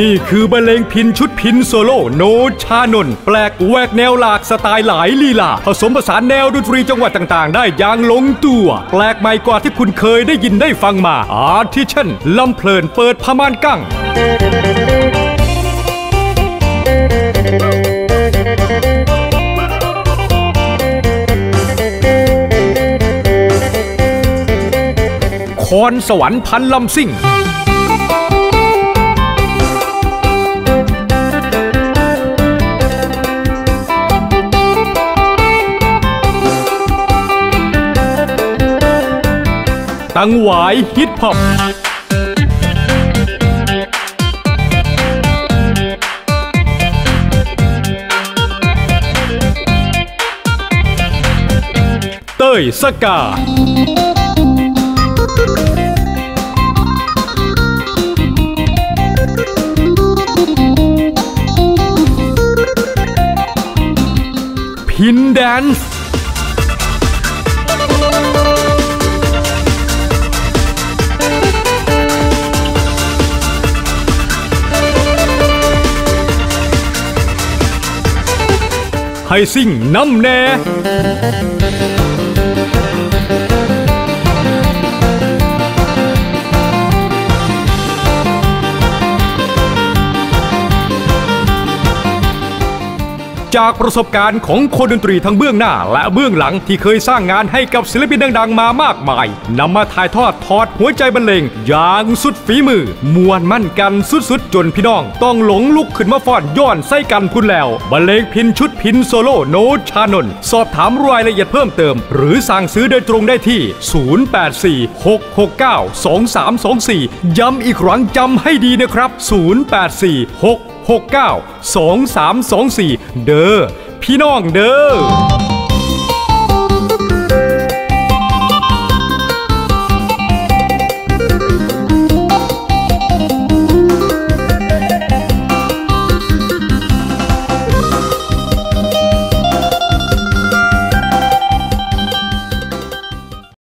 นี่คือบรรเลงพินชุดพินโซโลโนชานนท์แปลกแหวกแนวหลากสไตล์หลายลีลา ผสมผสานแนวดนตรีจังหวัดต่างๆ ได้อย่างลงตัว แปลกใหม่กว่าที่คุณเคยได้ยินได้ฟังมา อาทิเช่นลำเพลินเปิดพม่านกั้งคอนสวรรค์พันลำซิ่ง ตังหวายฮิตฮอปเต้ยสกาพินแดนซ์ ให้สิ่ง จากประสบการณ์ของคนดนตรีทั้งเบื้องหน้า และเบื้องหลังที่เคยสร้างงานให้กับศิลปินดัง ๆ มามากมายนำมาถ่ายทอดทอดหัวใจบรรเลงอย่างสุดฝีมือมวนมั่นกันสุดๆ จนพี่น้อง ต้องหลงลุกขึ้นมาฟ้อนย้อนไส้กันพุ่นแล้วบรรเลงพินชุดพินโซโล่โนชานนสอบถามรายละเอียดเพิ่มเติม หรือสั่งซื้อโดยตรงได้ที่ 0846692324 ย้ำอีกครั้งจำให้ดีนะครับ 0846 69 2324 เด้อพี่น้องเด้อ